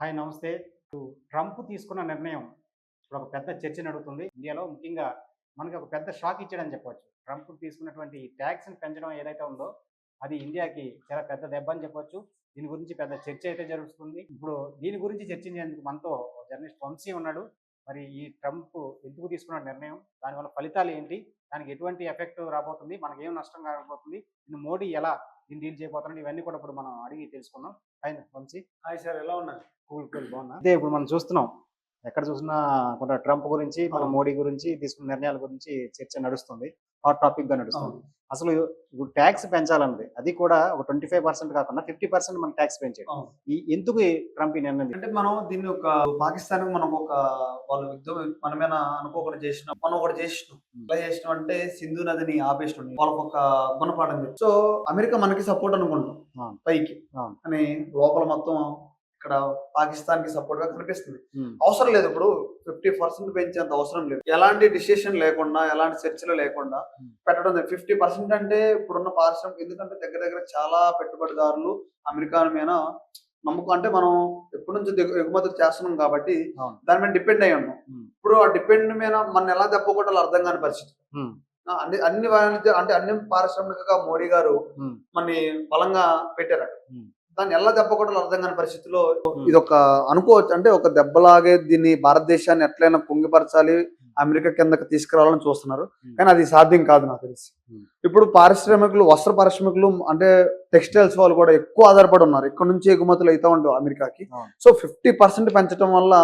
Hi నమస్తే. Trump తీసుకున్న నిర్ణయం ఇప్పుడు ఒక పెద్ద చర్చ నడుస్తుంది ఇండియాలో ముఖ్యంగా మనకి ఒక పెద్ద షాక్ ఇచ్చాడని చెప్పవచ్చు ట్రంప్ తీసుకున్నటువంటి ట్యాక్స్ని పెంచడం ఏదైతే ఉందో అది ఇండియాకి చాలా పెద్ద దెబ్బ అని చెప్పొచ్చు. దీని గురించి పెద్ద చర్చ అయితే జరుగుతుంది. ఇప్పుడు దీని గురించి చర్చించేందుకు మనతో జర్నలిస్ట్ వంశీ ఉన్నాడు. మరి ఈ ట్రంప్ ఎందుకు తీసుకున్న నిర్ణయం? దానివల్ల ఫలితాలు ఏంటి? దానికి ఎటువంటి ఎఫెక్ట్ రాబోతుంది? మనకి ఏం నష్టం రాబోతుంది మోడీ ఎలా దీన్ని డీల్ చేయబోతున్నాడు ఇవన్నీ కూడా ఇప్పుడు మనం అడిగి తెలుసుకుందాం. హాయ్ వంశీ. హాయ్ సార్ ఎలా ఉన్నారు? కూల్ కూల్ బాగున్నా? అదే ఇప్పుడు మనం చూస్తున్నాం. ఎక్కడ చూసినా కొంత ట్రంప్ గురించి మన. మోడీ గురించి తీసుకున్న నిర్ణయాల గురించి చర్చ నడుస్తుంది. హాట్ టాపిక్గా నడుస్తుంది. అసలు ఇప్పుడు ట్యాక్స్ పెంచాలన్నది. అది కూడా ఒక ట్వంటీ ఫైవ్ పర్సెంట్ కాకుండా ఫిఫ్టీ పర్సెంట్ మన ట్యాక్స్ అవును. ఈ ఎందుకు ట్రంప్ ఈ నిర్ణయం అంటే మనం దీన్ని ఒక పాకిస్తాన్ మనం ఒక వాళ్ళు యుద్ధం మనమేనా అనుకోకుండా చేసినాం. మనం ఒకటి చేసినాం. ఎలా చేసినాం అంటే సింధు నదిని ఆపేసినాం. వాళ్ళకి ఒక గుణపాఠం సో అమెరికా మనకి సపోర్ట్ అనుకుంటాం. పైకి. అని లోపల మొత్తం ఇక్కడ పాకిస్తాన్కి సపోర్ట్గా కనిపిస్తుంది. అవసరం లేదు ఇప్పుడు ఫిఫ్టీ పర్సెంట్ పెంచేంత అవసరం లేదు. ఎలాంటి డిసిషన్ లేకుండా ఎలాంటి చర్చలు లేకుండా. పెట్టడం ఫిఫ్టీ పర్సెంట్ అంటే ఇప్పుడున్న పారిశ్రామిక ఎందుకంటే దగ్గర దగ్గర చాలా పెట్టుబడిదారులు అమెరికా మీద నమ్మకం అంటే మనం ఎప్పటి నుంచి ఎగుమతులు చేస్తున్నాం కాబట్టి. దాని మీద డిపెండ్ అయి ఉన్నాం. ఇప్పుడు ఆ డిపెండ్ మీద మన ఎలా దెబ్బకొట్టాలో అర్థం కాని పరిస్థితి. అన్ని అన్ని వాణిజ్య అంటే అన్ని పారిశ్రామికగా మోడీ గారు మనని బలంగా పెట్టారు Hmm. దాన్ని ఎలా దెబ్బకొట్టాలో అర్థం కాని పరిస్థితిలో ఇది ఒక అనుకోవచ్చు. అంటే ఒక దెబ్బలాగే దీన్ని భారతదేశాన్ని ఎట్లయినా కుంగిపరచాలి అమెరికా కిందకి తీసుకురావాలని చూస్తున్నారు. కానీ అది సాధ్యం కాదు నాకు తెలిసి. ఇప్పుడు పారిశ్రామికులు వస్త్ర పారిశ్రామికులు అంటే టెక్స్టైల్స్ వాళ్ళు కూడా ఎక్కువ ఆధారపడి ఉన్నారు. ఇక్కడ నుంచి ఎగుమతులు అవుతా ఉంటాయి అమెరికాకి. సో ఫిఫ్టీ పర్సెంట్ పెంచడం వల్ల.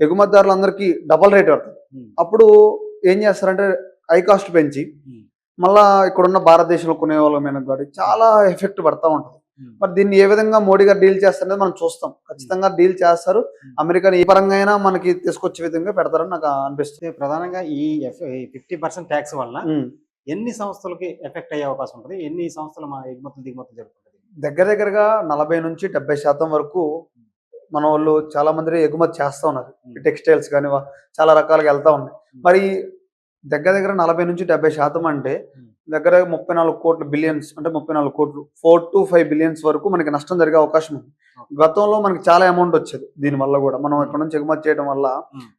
ఎగుమతిదారులందరికీ డబల్ రేట్ పడుతుంది. అప్పుడు ఏం చేస్తారంటే హై కాస్ట్ పెంచి మళ్ళా ఇక్కడున్న భారతదేశంలో కొనే వాళ్ళ మీద చాలా ఎఫెక్ట్ పడతా ఉంటుంది. మరి దీన్ని ఏ విధంగా మోడీ గారు డీల్ చేస్తారనేది మనం చూస్తాం. ఖచ్చితంగా డీల్ చేస్తారు. అమెరికాని ఏ పరంగా అయినా మనకి తీసుకొచ్చే విధంగా పెడతారని నాకు అనిపిస్తుంది. ప్రధానంగా ఈ ఫిఫ్టీ పర్సెంట్ ట్యాక్స్ వల్ల ఎన్ని సంస్థలకి ఎఫెక్ట్ అయ్యే అవకాశం ఉంటుంది? ఎన్ని సంస్థలు మన ఎగుమతులు దిగుమతులు జరుగుతుంది దగ్గర దగ్గరగా నలభై నుంచి డెబ్బై శాతం వరకు మన వాళ్ళు చాలా మంది ఎగుమతి చేస్తా ఉన్నారు. టెక్స్టైల్స్ కానీ చాలా రకాలుగా వెళ్తా ఉన్నాయి. మరి దగ్గర దగ్గర నలభై నుంచి డెబ్బై శాతం అంటే Hmm. దగ్గర ముప్పై నాలుగు కోట్ల బిలియన్స్ అంటే ముప్పై నాలుగు కోట్లు ఫోర్ టు ఫైవ్ బిలియన్స్ వరకు మనకి నష్టం జరిగే అవకాశం ఉంది. గతంలో మనకి చాలా అమౌంట్ వచ్చేది దీని వల్ల కూడా. మనం ఇక్కడ నుంచి ఎగుమతి చేయడం వల్ల.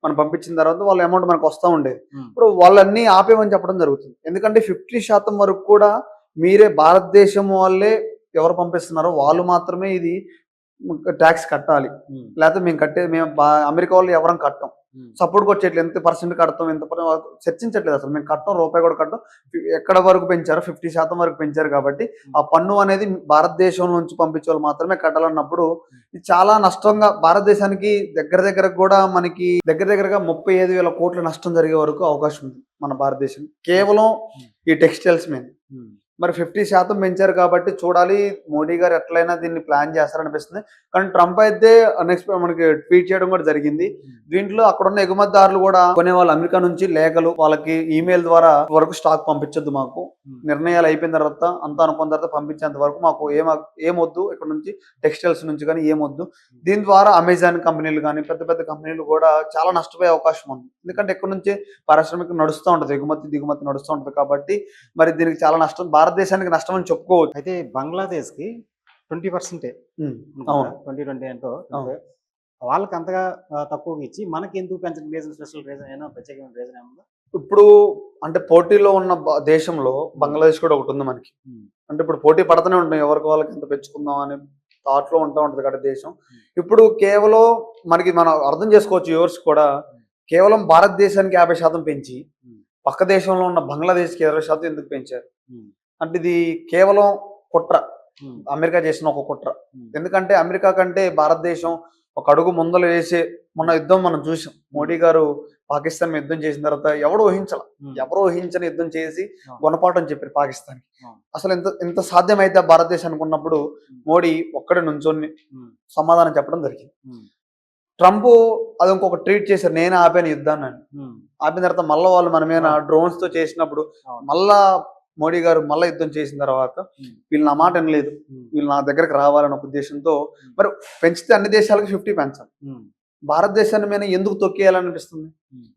మనం పంపించిన తర్వాత వాళ్ళ అమౌంట్ మనకు వస్తూ ఉండేది. ఇప్పుడు వాళ్ళన్నీ ఆపేమని చెప్పడం జరుగుతుంది. ఎందుకంటే ఫిఫ్టీ శాతం వరకు కూడా మీరే భారతదేశం వాళ్ళే ఎవరు పంపిస్తున్నారో వాళ్ళు మాత్రమే ఇది ట్యాక్స్ కట్టాలి. లేకపోతే మేము కట్టే మేము అమెరికా వాళ్ళు ఎవరం కట్టం. సపోర్ట్ కొట్టేట్లు ఎంత పర్సెంట్ కడతాం ఎంత చర్చించట్లేదు అసలు. మేము కట్టం రూపాయి కూడా కట్టం. ఎక్కడ వరకు పెంచారు ఫిఫ్టీ శాతం వరకు పెంచారు కాబట్టి ఆ పన్ను అనేది భారతదేశం నుంచి పంపించే వాళ్ళు మాత్రమే కట్టాలన్నప్పుడు ఇది చాలా నష్టంగా భారతదేశానికి దగ్గర దగ్గర కూడా మనకి దగ్గర దగ్గరగా ముప్పై ఐదు వేల కోట్ల నష్టం జరిగే వరకు అవకాశం ఉంది మన భారతదేశం కేవలం ఈ టెక్స్టైల్స్ మీద. మరి ఫిఫ్టీ శాతం పెంచారు కాబట్టి చూడాలి. మోడీ గారు ఎట్లయినా దీన్ని ప్లాన్ చేస్తారనిపిస్తుంది. కానీ ట్రంప్ అయితే అన్ఎక్స్పెక్ట్ మనకి ట్వీట్ చేయడం కూడా జరిగింది. దీంట్లో అక్కడ ఉన్న ఎగుమతిదారులు కూడా కొనే వాళ్ళు అమెరికా నుంచి లేఖలు. వాళ్ళకి ఈమెయిల్ ద్వారా వరకు స్టాక్ పంపించొద్దు మాకు. ఉమ్, నిర్ణయాలు అయిపోయిన తర్వాత అంతా అనుకున్న తర్వాత పంపించేంత వరకు మాకు ఏం ఏమొద్దు. ఇక్కడ నుంచి టెక్స్టైల్స్ నుంచి కానీ ఏమొద్దు. దీని ద్వారా అమెజాన్ కంపెనీలు కానీ పెద్ద పెద్ద కంపెనీలు కూడా చాలా నష్టపోయే అవకాశం ఉంది. ఎందుకంటే ఇక్కడ నుంచి పారిశ్రామిక నడుస్తూ ఉంటుంది. ఎగుమతి దిగుమతి నడుస్తూ ఉంటుంది కాబట్టి మరి దీనికి చాలా నష్టం. భారతదేశానికి నష్టం అని చెప్పుకోవచ్చు. అయితే బంగ్లాదేశ్కి ట్వంటీ పర్సెంటే ట్వంటీ ట్వంటీ అవును. వాళ్ళకి అంతగా తక్కువగా ఇచ్చి మనకి ఎందుకు పెంచడం? రీజన్ స్పెషల్ రీజన్ ఏమైనా ప్రత్యేకమైన రీజన్ ఏముందా? ఇప్పుడు అంటే పోటీలో ఉన్న దేశంలో బంగ్లాదేశ్ కూడా ఒకటి ఉంది మనకి. అంటే ఇప్పుడు పోటీ పడుతూనే ఉంటాం ఎవరికి వాళ్ళకి ఎంత పెంచుకుందాం అనే థాట్లో ఉంటా ఉంటది కదా దేశం. ఇప్పుడు కేవలం మనకి మనం అర్థం చేసుకోవచ్చు వ్యూవర్స్ కూడా కేవలం భారతదేశానికి యాభై శాతం పెంచి పక్క దేశంలో ఉన్న బంగ్లాదేశ్కి ఇరవై శాతం ఎందుకు పెంచారు? అంటే ఇది కేవలం కుట్ర. అమెరికా చేసిన ఒక కుట్ర. ఎందుకంటే అమెరికా కంటే భారతదేశం ఒక అడుగు ముందలు వేసే మొన్న యుద్ధం మనం చూసాం. మోడీ గారు పాకిస్తాన్ యుద్ధం చేసిన తర్వాత ఎవడు ఊహించాల. ఎవరో ఊహించని యుద్ధం చేసి. గుణపాఠం చెప్పారు పాకిస్తాన్. అసలు ఎంత ఎంత సాధ్యమైతే భారతదేశానికి ఉన్నప్పుడు మోడీ ఒక్కడే నుంచొని సమాధానం చెప్పడం జరిగింది. ట్రంప్ అది ఇంకొక ట్వీట్ చేశారు నేను ఆపాను యుద్ధాన్ని ఆపిన తర్వాత మళ్ళీ వాళ్ళు మన మీద. డ్రోన్స్తో చేసినప్పుడు. మళ్ళా మోడీ గారు మళ్ళీ యుద్ధం చేసిన తర్వాత వీళ్ళు నా మాట వినలేదు. ఉమ్, వీళ్ళు నా దగ్గరకు రావాలనే ఒక ఉద్దేశంతో మరి పెంచితే అన్ని దేశాలకు ఫిఫ్టీ పెంచాలి. భారతదేశాన్ని మీద ఎందుకు తొక్కేయాలనిపిస్తుంది.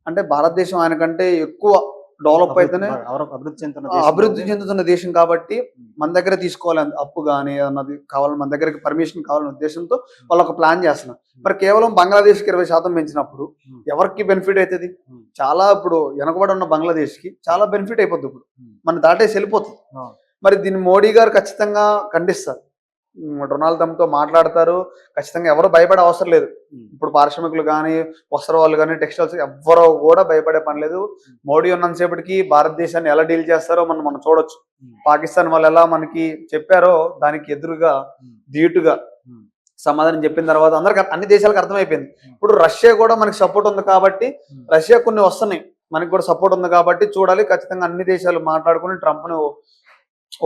అంటే భారతదేశం ఆయన కంటే ఎక్కువ డెవలప్ అయితేనే అభివృద్ధి చెందుతున్న అభివృద్ధి. చెందుతున్న దేశం కాబట్టి మన దగ్గర తీసుకోవాలి అప్పు కానీ అన్నది కావాలి మన దగ్గరికి పర్మిషన్ కావాలనే ఉద్దేశంతో వాళ్ళు ఒక ప్లాన్ చేస్తున్నారు మరి కేవలం బంగ్లాదేశ్కి ఇరవై శాతం పెంచినప్పుడు. ఎవరికి బెనిఫిట్ అవుతుంది. చాలా ఇప్పుడు వెనకబడి ఉన్న బంగ్లాదేశ్కి చాలా బెనిఫిట్ అయిపోద్ది ఇప్పుడు. మన దాటేసి వెళ్ళిపోతుంది. మరి దీన్ని మోడీ గారు ఖచ్చితంగా ఖండిస్తారు డొనాల్డ్ ట్రంప్తో మాట్లాడతారు ఖచ్చితంగా ఎవరు భయపడే అవసరం లేదు. ఇప్పుడు పారిశ్రామికులు కానీ వస్త్ర వాళ్ళు కానీ టెక్స్టైల్స్ ఎవ్వరు కూడా భయపడే పని లేదు మోడీ ఉన్నంతసేపటికి భారతదేశాన్ని ఎలా డీల్ చేస్తారో మనం మనం చూడొచ్చు. పాకిస్తాన్ వాళ్ళు ఎలా మనకి చెప్పారో దానికి ఎదురుగా. ధీటుగా. సమాధానం చెప్పిన తర్వాత అందరికి అన్ని దేశాలకు అర్థమైపోయింది. ఇప్పుడు రష్యా కూడా మనకి సపోర్ట్ ఉంది కాబట్టి. రష్యా కొన్ని వస్తున్నాయి మనకి కూడా సపోర్ట్ ఉంది కాబట్టి చూడాలి ఖచ్చితంగా అన్ని దేశాలు మాట్లాడుకుని ట్రంప్ను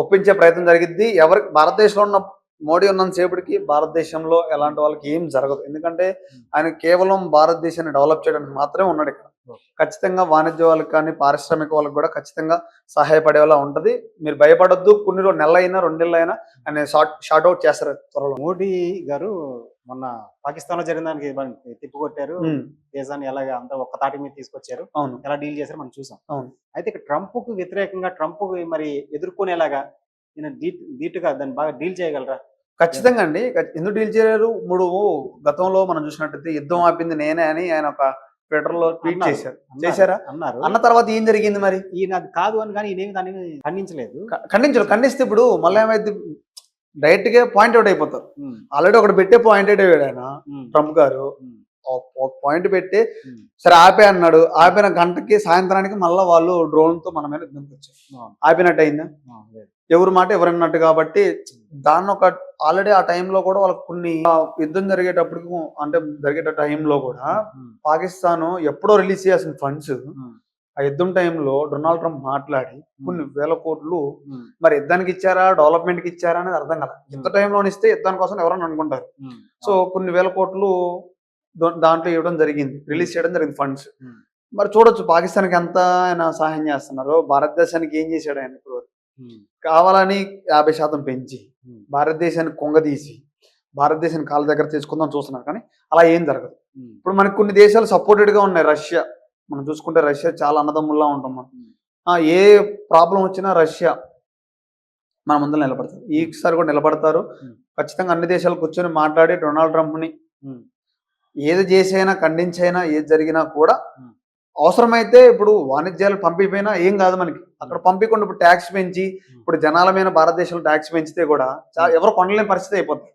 ఒప్పించే ప్రయత్నం జరిగిద్ది ఎవరికి భారతదేశంలో ఉన్న మోడీ ఉన్నంతసేపటికి భారతదేశంలో ఎలాంటి వాళ్ళకి ఏం జరగదు. ఎందుకంటే ఆయన కేవలం భారతదేశాన్ని డెవలప్ చేయడానికి మాత్రమే ఉన్నాడు ఇక్కడ. ఖచ్చితంగా వాణిజ్య వాళ్ళకి కానీ పారిశ్రామిక వాళ్ళకి కూడా ఖచ్చితంగా సహాయపడేలా ఉంటది. మీరు భయపడొద్దు. కొన్ని రోజు నెల అయినా రెండేళ్ళు అయినా ఆయన షార్ట్ షార్ట్ అవుట్ చేస్తారు త్వరలో. మోడీ గారు మొన్న పాకిస్తాన్లో జరిగిన దానికి తిప్పికొట్టారు. దేశాన్ని ఎలాగ అంత ఒక్క తాటి మీద తీసుకొచ్చారు. ఎలా డీల్ చేశారు మనం చూసాం. అయితే ఇక్కడ ట్రంప్కు వ్యతిరేకంగా ట్రంప్ మరి ఎదుర్కొనేలాగా ఈయన ధీటుగా దాన్ని బాగా డీల్ చేయగలరా? ఖచ్చితంగా అండి. ఎందుకు డీల్ చేయలేరు? ఇప్పుడు గతంలో మనం చూసినట్టయితే యుద్ధం ఆపింది నేనే అని ఆయన ఒక ట్విట్టర్లో ట్వీట్. చేశారు. చేశారా? అన్నారు. అన్న తర్వాత ఏం జరిగింది మరి? ఈయన అది కాదు అని కానీ ఈయన దాన్ని ఖండించలేదు. ఖండించరు ఖండిస్తే ఇప్పుడు మళ్ళీ ఏమైంది? డైరెక్ట్గా పాయింట్ అవుట్ అయిపోతారు. ఆల్రెడీ ఒకటి పెట్టే పాయింట్ అవుట్ అయ్యాడు ఆయన ట్రంప్ గారు. ఒక పాయింట్ పెట్టి. సరే ఆపే అన్నాడు. ఆపిన గంటకి సాయంత్రానికి మళ్ళీ వాళ్ళు డ్రోన్తో మన మీద ఆపినట్టు అయిందా. ఎవరి మాట ఎవరన్నట్టు కాబట్టి దాన్ని ఒక ఆల్రెడీ ఆ టైంలో కూడా వాళ్ళకి కొన్ని యుద్ధం జరిగేటప్పటికి అంటే జరిగేట టైంలో కూడా పాకిస్తాన్ ఎప్పుడో రిలీజ్ చేయాల్సిన ఫండ్స్ ఆ యుద్ధం టైంలో డొనాల్డ్ ట్రంప్ మాట్లాడి కొన్ని వేల కోట్లు మరి యుద్ధానికి ఇచ్చారా డెవలప్మెంట్కి ఇచ్చారా అనేది అర్థం కదా యుద్ధ టైంలో ఇస్తే యుద్ధాని కోసం ఎవరైనా అనుకుంటారు. సో కొన్ని వేల కోట్లు దాంట్లో ఇవ్వడం జరిగింది. రిలీజ్ చేయడం జరిగింది ఫండ్స్ మరి చూడొచ్చు పాకిస్తాన్కి ఎంత ఆయన సహాయం చేస్తున్నారు. భారతదేశానికి ఏం చేశాడు ఆయన ఇప్పుడు? కావాలని యాభై శాతం పెంచి భారతదేశాన్ని కొంగదీసి భారతదేశాన్ని కాళ్ళ దగ్గర తీసుకుందాం చూస్తున్నారు కానీ అలా ఏం జరగదు. ఇప్పుడు మనకి కొన్ని దేశాలు సపోర్టెడ్గా ఉన్నాయి. రష్యా మనం చూసుకుంటే రష్యా చాలా అన్నదమ్ముల్లా ఉంటాం మనం. ఏ ప్రాబ్లం వచ్చినా రష్యా మన ముందు నిలబడతారు. ఈసారి కూడా నిలబడతారు. ఖచ్చితంగా అన్ని దేశాలు కూర్చొని మాట్లాడి డొనాల్డ్ ట్రంప్ని ఉమ్, ఏది చేసైనా ఖండించైనా ఏది జరిగినా కూడా. అవసరమైతే ఇప్పుడు వాణిజ్యాలు పంపిపోయినా ఏం కాదు మనకి. అక్కడ పంపించకుండా ఇప్పుడు ట్యాక్స్ పెంచి ఇప్పుడు జనాల మీద భారతదేశంలో ట్యాక్స్ పెంచితే కూడా ఎవరు కొనలేని పరిస్థితి అయిపోతుంది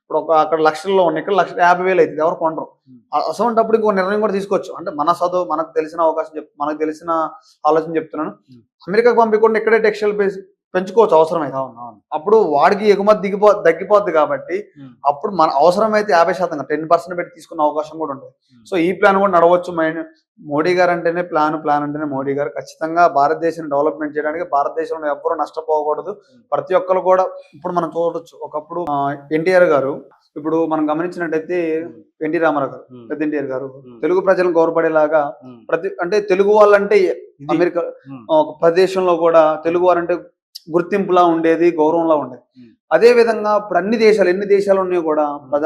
ఇప్పుడు ఒక అక్కడ లక్షల్లో ఉన్నాయి ఇక్కడ లక్ష యాభై వేలు అవుతుంది. ఎవరు కొనరు. ఉమ్. అ- అసలు ఇంకో నిర్ణయం కూడా తీసుకోవచ్చు. అంటే మన చదువు మనకు తెలిసిన అవకాశం చెప్ మనకు తెలిసిన ఆలోచన చెప్తున్నాను. అమెరికాకు పంపించకుండా ఇక్కడే టెక్స్టైల్ బేస్ పెంచుకోవచ్చు అవసరమైతే. అప్పుడు వాడికి ఎగుమతి దిగిపో తగ్గిపోద్ది కాబట్టి అప్పుడు మన అవసరమైతే యాభై శాతం టెన్ పర్సెంట్ పెట్టి తీసుకునే అవకాశం కూడా ఉంటుంది. సో ఈ ప్లాన్ కూడా నడవచ్చు. మైండ్ మోడీ గారు అంటేనే ప్లాన్ ప్లాన్ అంటేనే మోడీ గారు. ఖచ్చితంగా భారతదేశాన్ని డెవలప్మెంట్ చేయడానికి భారతదేశంలో ఎవ్వరూ నష్టపోకూడదు. ప్రతి ఒక్కరు కూడా ఇప్పుడు మనం చూడొచ్చు. ఒకప్పుడు ఎన్టీఆర్ గారు ఇప్పుడు మనం గమనించినట్టయితే ఎన్టీ రామారావు గారు పెద్ద ఎన్టీఆర్ గారు తెలుగు ప్రజలను గౌరవపడేలాగా ప్రతి అంటే తెలుగు వాళ్ళంటే. అమెరికా ఒక ప్రదేశంలో కూడా తెలుగు వారంటే గుర్తింపులా ఉండేది గౌరవంలా ఉండేది. అదే విధంగా ఇప్పుడు అన్ని దేశాలు ఎన్ని దేశాలు ఉన్నాయో కూడా